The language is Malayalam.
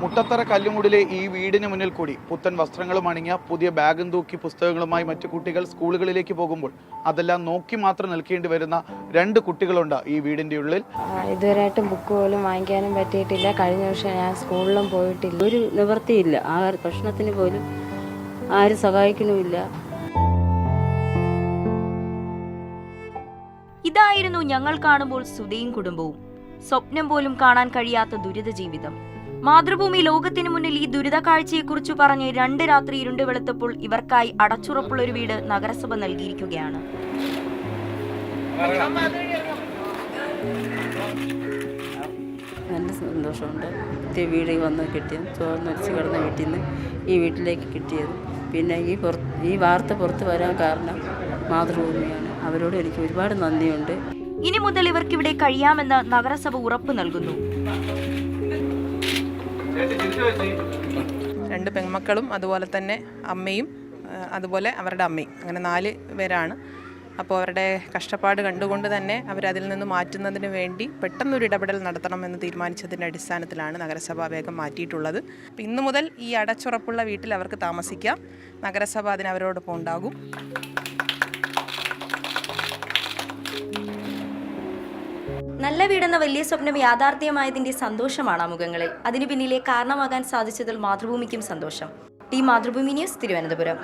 മുട്ടത്തറ കല്ലുമുടിലെ ഈ വീടിന് മുന്നിൽ കൂടി പുത്തൻ വസ്ത്രങ്ങളും അണിഞ്ഞ പുതിയ ബാഗും തൂക്കി പുസ്തകങ്ങളുമായി മറ്റു കുട്ടികൾ സ്കൂളുകളിലേക്ക് പോകുമ്പോൾ അതെല്ലാം നോക്കി മാത്രം നിൽക്കേണ്ടി വരുന്ന രണ്ട് കുട്ടികളുണ്ട് ഈ വീടിന്റെ ഉള്ളിൽ. ഇതുവരെയായിട്ടും ബുക്ക് പോലും വാങ്ങിക്കാനും പറ്റിയിട്ടില്ല. കഴിഞ്ഞ വർഷം ഞാൻ സ്കൂളിലും പോയിട്ടില്ല. ഒരു നിവൃത്തിയില്ല. ആ ഭക്ഷണത്തിന് പോലും ആരും സഹായിക്കണമില്ല ഇതായിരുന്നു ഞങ്ങൾ കാണുമ്പോൾ സുധയും കുടുംബവും. സ്വപ്നം പോലും കാണാൻ കഴിയാത്ത ദുരിത ജീവിതം. മാതൃഭൂമി ലോകത്തിന് മുന്നിൽ ഈ ദുരിത കാഴ്ചയെക്കുറിച്ച് പറഞ്ഞ് രണ്ട് രാത്രി ഇരുണ്ട് വെളുത്തപ്പോൾ ഇവർക്കായി അടച്ചുറപ്പുള്ള ഒരു വീട് നഗരസഭ നൽകിയിരിക്കുകയാണ്. നല്ല സന്തോഷമുണ്ട്. പുതിയ വീട് വന്ന് കിട്ടിയത് ചോർന്നൊലിച്ച് കിടന്ന വീട്ടിൽ നിന്ന് ഈ വീട്ടിലേക്ക് കിട്ടിയത്. പിന്നെ ഈ പുറത്ത് ഈ വാർത്ത പുറത്ത് വരാൻ കാരണം മാതൃഭൂമിയാണ്. അവരോട് എനിക്ക് ഒരുപാട് നന്ദിയുണ്ട്. ഇനി മുതൽ ഇവർക്കിവിടെ കഴിയാമെന്ന് നഗരസഭ ഉറപ്പ് നൽകുന്നു. രണ്ട് പെൺമക്കളും അതുപോലെ തന്നെ അമ്മയും അതുപോലെ അവരുടെ അമ്മയും. അങ്ങനെ നാല് പേരാണ്. അപ്പോൾ അവരുടെ കഷ്ടപ്പാട് കണ്ടുകൊണ്ട് തന്നെ അവരതിൽ നിന്ന് മാറ്റുന്നതിന് വേണ്ടി പെട്ടെന്നൊരു ഇടപെടൽ നടത്തണമെന്ന് തീരുമാനിച്ചതിന്റെ അടിസ്ഥാനത്തിലാണ് നഗരസഭ വേഗം മാറ്റിയിട്ടുള്ളത്. അപ്പോൾ ഇന്നു മുതൽ ഈ അടച്ചുറപ്പുള്ള വീട്ടിൽ അവർക്ക് താമസിക്കാം. നഗരസഭ അതിന് അവരോടൊപ്പം ഉണ്ടാകും. നല്ല വീടെന്ന വലിയ സ്വപ്നം യാഥാർത്ഥ്യമായതിന്റെ സന്തോഷമാണ് മുഖങ്ങളിൽ അതിനു പിന്നിലെ കാരണമാകാൻ സാധിച്ചതിൽ മാതൃഭൂമിക്കും സന്തോഷം. T Mathrubhumi news Thiruvananthapuram.